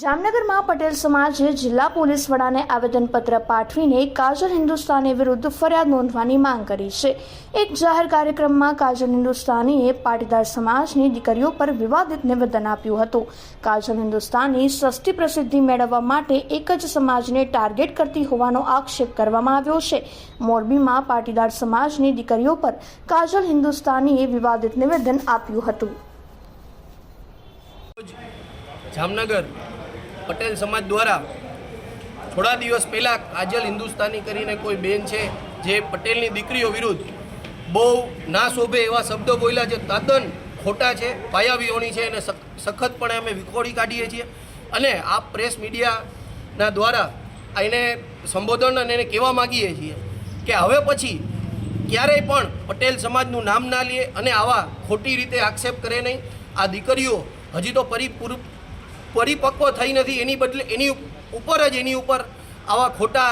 જામનગરમાં પટેલ સમાજે જિલ્લા પોલીસ વડાને આવેદનપત્ર પાઠવીને કાજલ હિન્દુસ્તાની વિરુદ્ધ ફરિયાદ નોંધવાની માંગ કરી છે. એક જાહેર કાર્યક્રમમાં કાજલ હિન્દુસ્તાનીએ પાટીદાર સમાજની દીકરીઓ પર વિવાદિત નિવેદન આપ્યું હતું. કાજલ હિન્દુસ્તાની સસ્તી પ્રસિદ્ધિ મેળવવા માટે એક જ સમાજને ટાર્ગેટ કરતી હોવાનો આક્ષેપ કરવામાં આવ્યો છે. મોરબીમાં પાટીદાર સમાજની દીકરીઓ પર કાજલ હિન્દુસ્તાનીએ વિવાદિત નિવેદન આપ્યું હતું. જામનગર પટેલ સમાજ દ્વારા થોડા દિવસ પહેલાં કાજલ હિન્દુસ્તાની કરીને કોઈ બેન છે જે પટેલની દીકરીઓ વિરુદ્ધ બહુ ના શોભે એવા શબ્દો બોલ્યા છે. તદ્દન ખોટા છે, પાયાવિહોણી છે અને સખતપણે અમે વિખોડી કાઢીએ છીએ. અને આ પ્રેસ મીડિયાના દ્વારા એને સંબોધન અને એને કહેવા માગીએ છીએ કે હવે પછી ક્યારેય પણ પટેલ સમાજનું નામ ના લે અને આવા ખોટી રીતે આક્ષેપ કરે નહીં. આ દીકરીઓ હજી તો પરિપૂર પરિપક્વ થઈ નથી, એની બદલે એની ઉપર જ એની ઉપર આવા ખોટા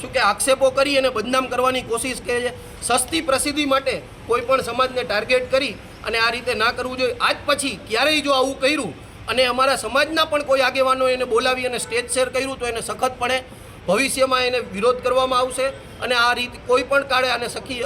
શું કે આક્ષેપો કરી અને બદનામ કરવાની કોશિશ કરે છે. સસ્તી પ્રસિદ્ધિ માટે કોઈ પણ સમાજને ટાર્ગેટ કરી અને આ રીતે ના કરવું જોઈએ. આજ પછી ક્યારેય જો આવું કર્યું અને અમારા સમાજના પણ કોઈ આગેવાનો એને બોલાવી અને સ્ટેજ શેર કર્યું તો એને સખતપણે ભવિષ્યમાં એને વિરોધ કરવામાં આવશે અને આ રીતે કોઈ પણ કાળે આને સખી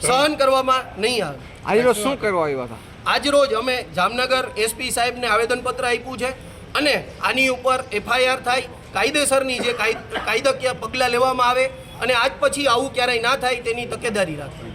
સહન કરવામાં નહીં આવે. આજે શું કરવા આવ્યા હતા? આજરોજ અમે જામનગર એસપી સાહેબને આવેદનપત્ર આપ્યું છે અને આની ઉપર એફઆઈઆર થાય કાયદેસરની જે કાય- કાયદાકીય પગલાં લેવામાં આવે અને આજ પછી આવું ક્યારેય ના થાય તેની તકેદારી રાખવી.